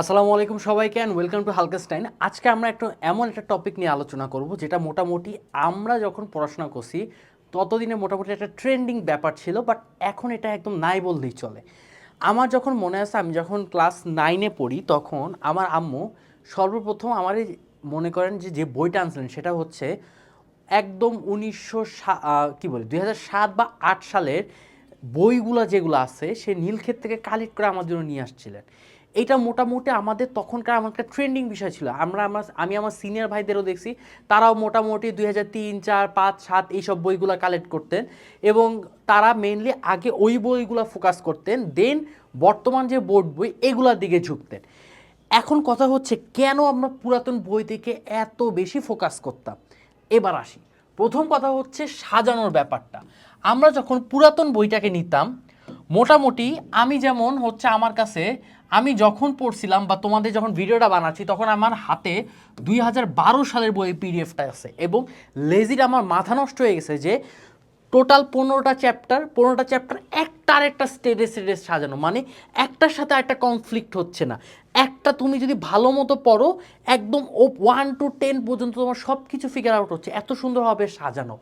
আসসালামু আলাইকুম সবাইকে অ্যান্ড ওয়েলকাম টু হালকাস্টাইন আজকে আমরা একটা এমন একটা টপিক নিয়ে আলোচনা করব, যেটা মোটামুটি আমরা যখন পড়াশোনা করছি, ততদিনে মোটামুটি একটা ট্রেন্ডিং ব্যাপার ছিল বাট এখন এটা একদম নাই বললেই চলে। আমার যখন মনে আছে, আমি যখন ক্লাস নাইনে পড়ি, তখন আমার আম্মু সর্বপ্রথম আমার মনে করেন যে যে বইটা আনছিলেন, সেটা হচ্ছে একদম উনিশশো কী বলে, দুই সাত বা আট সালের বইগুলো যেগুলো আছে, সে নীলক্ষেত থেকে কালেক্ট করে আমার জন্য নিয়ে আসছিলেন। এটা মোটামুটি আমাদের তখনকার আমার একটা ট্রেন্ডিং বিষয় ছিল। আমরা আমার, আমি আমার সিনিয়র ভাইদেরও দেখছি, তারাও মোটামুটি দুই হাজার তিন, চার, পাঁচ, সাত এইসব বইগুলো কালেক্ট করতেন এবং তারা মেনলি আগে ওই বইগুলো ফোকাস করতেন দেন বর্তমান যে বোর্ড বই এগুলোর দিকে ঝুঁকতেন। এখন কথা হচ্ছে, কেন আমরা পুরাতন বই থেকে এত বেশি ফোকাস করতাম? এবার আসি। প্রথম কথা হচ্ছে সাজানোর ব্যাপারটা। আমরা যখন পুরাতন বইটাকে নিতাম মোটামুটি আমি যেমন হচ্ছে আমার কাছে, আমি যখন পড়ছিলাম বা তোমাদের যখন ভিডিওটা বানাচ্ছি, তখন আমার হাতে দুই হাজার বারো সালের বই পিডিএফটা আছে এবং লেজির আমার মাথা নষ্ট হয়ে গেছে যে টোটাল পনেরোটা চ্যাপ্টার পনেরোটা চ্যাপ্টার একটার একটা স্টেডে স্টেডে সাজানো। মানে একটার সাথে একটা কনফ্লিক্ট হচ্ছে না। একটা তুমি যদি ভালো মতো পড়ো, একদম ও ওয়ান টু টেন পর্যন্ত তোমার সব কিছু ফিগার আউট হচ্ছে। এত সুন্দরভাবে সাজানো।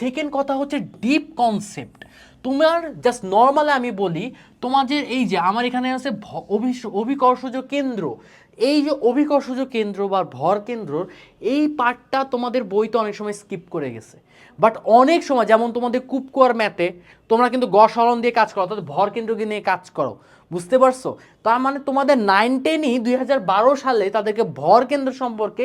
সেকেন্ড কথা হচ্ছে ডিপ কনসেপ্ট তোমার জাস্ট নর্মালে আমি বলি, তোমার যে এই যে আমার এখানে আছে অভিকর্ষজ কেন্দ্র। এই যে অভিকর্ষজ কেন্দ্র বা ভর কেন্দ্র এই পার্টটা তোমাদের বইতে অনেক সময় স্কিপ করে গেছে। বাট অনেক সময়, যেমন তোমাদের কুপকুয়ার ম্যাথে তোমরা কিন্তু গ সরণ দিয়ে কাজ করো, অর্থাৎ ভর কেন্দ্রকে নিয়ে কাজ করো। বুঝতে পারছ? তার মানে তোমাদের নাইন টেনই দুই হাজার বারো সালে তাদেরকে ভর কেন্দ্র সম্পর্কে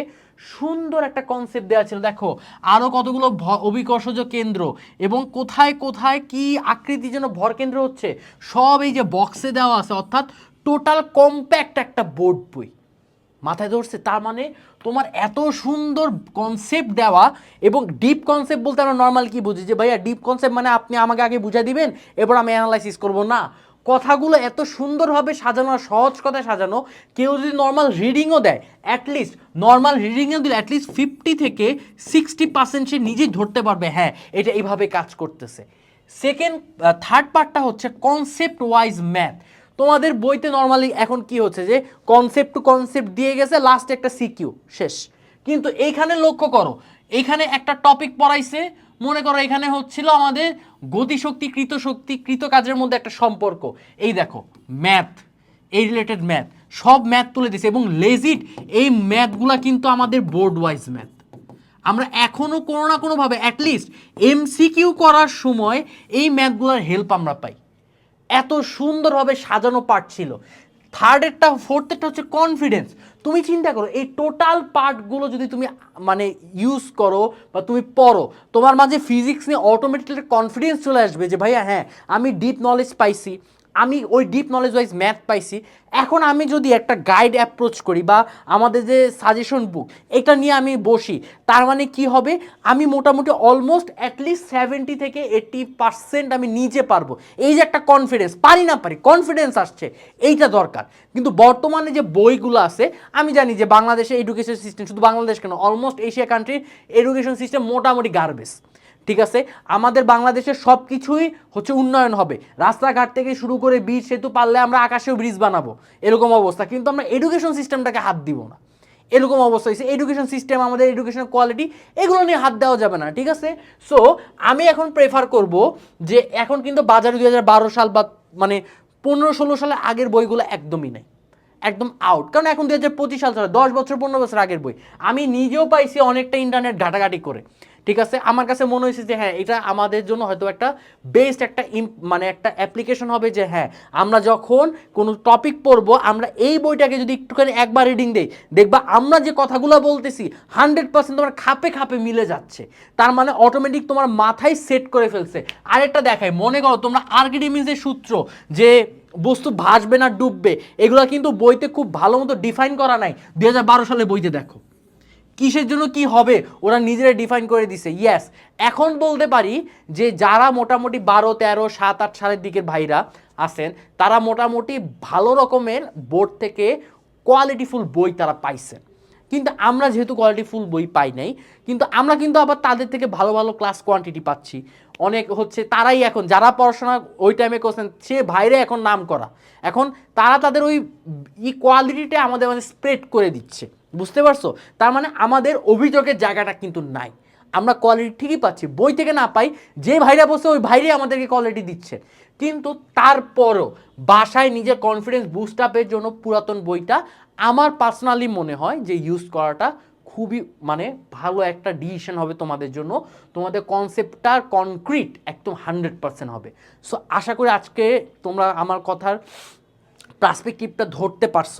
সুন্দর একটা কনসেপ্ট দেওয়া ছিল। দেখো আরও কতগুলো অভিকর্ষজ কেন্দ্র এবং কোথায় কোথায় কি আকৃতির যেন ভর কেন্দ্র হচ্ছে, সব এই যে বক্সে দেওয়া আছে, অর্থাৎ টোটাল কম্প্যাক্ট একটা বোর্ড বই। মাথায় ধরছে, তার মানে তোমার এত সুন্দর কনসেপ্ট দেওয়া এবং ডিপ কনসেপ্ট বলতে আমরা নর্মাল কি বুঝি? যে ভাইয়া ডিপ কনসেপ্ট মানে আপনি আমাকে আগে বুঝাই দিবেন, এরপর আমি অ্যানালাইসিস করব। না, কথাগুলো এত সুন্দরভাবে সাজানো আর সহজ কথায় সাজানো, কেউ যদি নর্মাল রিডিংও দেয় অ্যাটলিস্ট নর্মাল রিডিংও দিলে অ্যাটলিস্ট ফিফটি থেকে সিক্সটি পার্সেন্ট সে নিজেই ধরতে পারবে হ্যাঁ এটা এইভাবে কাজ করতেছে। সেকেন্ড থার্ড পার্টটা হচ্ছে কনসেপ্ট ওয়াইজ ম্যাথ তোমাদের বইতে নর্মালি এখন কি হচ্ছে যে কনসেপ্ট টু কনসেপ্ট দিয়ে গেছে লাস্টে একটা সিকিউ শেষ। কিন্তু এইখানে লক্ষ্য করো এখানে একটা টপিক পড়াইছে, মনে করো এখানে হচ্ছিল আমাদের গতিশক্তি, কৃতশক্তি কৃত কাজের মধ্যে একটা সম্পর্ক। এই দেখো ম্যাথ এই রিলেটেড ম্যাথ সব ম্যাথ তুলে দিছে এবং লেজিট এই ম্যাথগুলা কিন্তু আমাদের বোর্ড ওয়াইজ ম্যাথ আমরা এখনও কোনো না কোনোভাবে অ্যাটলিস্ট এমসিকিউ করার সময় এই ম্যাথগুলোর হেল্প আমরা পাই। এত সুন্দরভাবে সাজানো পার্ট ছিল। থার্ডেরটা ফোর্থেরটা হচ্ছে কনফিডেন্স তুমি চিন্তা করো, এই টোটাল পার্টগুলো যদি তুমি মানে ইউজ করো বা তুমি পড়ো, তোমার মাঝে ফিজিক্স নিয়ে অটোমেটিক্যালি কনফিডেন্স চলে আসবে যে ভাইয়া হ্যাঁ আমি ডিপ নলেজ পাইছি। আমি ওই ডিপ নলেজ ওয়াইজ ম্যাথ পাইছি। এখন আমি যদি একটা গাইড অ্যাপ্রোচ করি বা আমাদের যে সাজেশন বুক এটা নিয়ে আমি বসি, তার মানে কি হবে? আমি মোটামুটি অলমোস্ট অ্যাটলিস্ট সেভেন্টি থেকে এইটি পার্সেন্ট আমি নিজে পারব। এই যে একটা কনফিডেন্স পারি না পারি কনফিডেন্স আসছে, এইটা দরকার। কিন্তু বর্তমানে যে বইগুলো আছে, আমি জানি যে বাংলাদেশে এডুকেশন সিস্টেম শুধু বাংলাদেশ কেন অলমোস্ট এশিয়া কান্ট্রির এডুকেশন সিস্টেম মোটামুটি গার্বেজ ঠিক আছে? আমাদের বাংলাদেশের সব কিছুই হচ্ছে উন্নয়ন হবে। রাস্তাঘাট থেকে শুরু করে বীজ, সেতু পারলে আমরা আকাশেও ব্রিজ বানাবো। এরকম অবস্থা। কিন্তু আমরা এডুকেশন সিস্টেমটাকে হাত দিব না। এরকম অবস্থা হয়েছে। এডুকেশন সিস্টেম আমাদের এডুকেশন কোয়ালিটি এগুলো নিয়ে হাত দেওয়া যাবে না। ঠিক আছে? সো আমি এখন প্রেফার করব যে এখন কিন্তু বাজারে দুই হাজার বারো সাল বা মানে পনেরো ষোলো সালের আগের বইগুলো একদমই নেই। একদম আউট কারণ এখন দুই হাজার পঁচিশ সাল ছাড়া, দশ বছর, পনেরো বছর আগের বই। আমি নিজেও পাইছি অনেকটা ইন্টারনেট ঘাটাঘাটি করে। ঠিক আছে? আমার কাছে মনে হয়েছে যে হ্যাঁ এটা আমাদের জন্য হয়তো একটা বেস্ট একটা মানে একটা অ্যাপ্লিকেশন হবে যে হ্যাঁ আমরা যখন কোনো টপিক পড়ব, আমরা এই বইটাকে যদি একটুখানি একবার রিডিং দেই, দেখবা আমরা যে কথাগুলো বলতেছি হান্ড্রেড পার্সেন্ট তোমার খাপে খাপে মিলে যাচ্ছে। তার মানে অটোমেটিক তোমার মাথায় সেট করে ফেলছে। আরেকটা দেখায় মনে করো তোমরা আর্কিডিমিজের সূত্র, যে বস্তু ভাসবে না, ডুববে, এগুলো কিন্তু বইতে খুব ভালো মতো ডিফাইন করা নাই। দু হাজার বারো সালে বইতে দেখো। কিসের জন্য কি হবে? ওরা নিজেরা ডিফাইন করে দিছে। ইয়াস এখন বলতে পারি যে যারা মোটামুটি বারো, তেরো, সাত, আট সালের দিকের ভাইরা আছেন, তারা মোটামুটি ভালো রকমের বোর্ড থেকে কোয়ালিটিফুল বই তারা পাইছেন কিন্তু আমরা যেহেতু কোয়ালিটিফুল বই পাই নাই, কিন্তু আমরা কিন্তু আবার তাদের থেকে ভালো ভালো ক্লাস কোয়ান্টিটি পাচ্ছি। অনেক হচ্ছে তারাই এখন, যারা পড়াশোনা ওই টাইমে করছেন, সে ভাইরে এখন নাম করা এখন তারা তাদের ওই ই কোয়ালিটিটা আমাদের মানে স্প্রেড করে দিচ্ছে। বুঝতে পারছ? তার মানে আমাদের অভিযোগের জায়গাটা কিন্তু নাই। আমরা কোয়ালিটি ঠিকই পাচ্ছি, বই থেকে না পাই, যে ভাইরা বসে ওই ভাইরে আমাদেরকে কোয়ালিটি দিচ্ছে। কিন্তু তারপরও বাসায় নিজের কনফিডেন্স বুস্ট আপের জন্য পুরাতন বইটা আমার পার্সোনালি মনে হয় যে ইউজ করাটা খুবই মানে ভালো একটা ডিসিশন হবে তোমাদের জন্য। তোমাদের কনসেপ্টটা কনক্রিট একদম হান্ড্রেড পার্সেন্ট হবে। সো আশা করি আজকে তোমরা আমার কথার পার্সপেক্টিভটা ধরতে পারছ।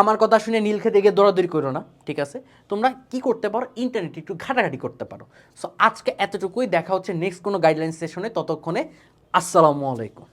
আমার কথা শুনে নীল খেতে গিয়ে দৌড়াদৌড়ি করো না, ঠিক আছে? তোমরা কি করতে পারো? ইন্টারনেটে একটু ঘাটাঘাটি করতে পারো। সো আজকে এতটুকুই। দেখা হচ্ছে নেক্সট কোনো গাইডলাইন সেশনে ততক্ষণে আসসালামু আলাইকুম।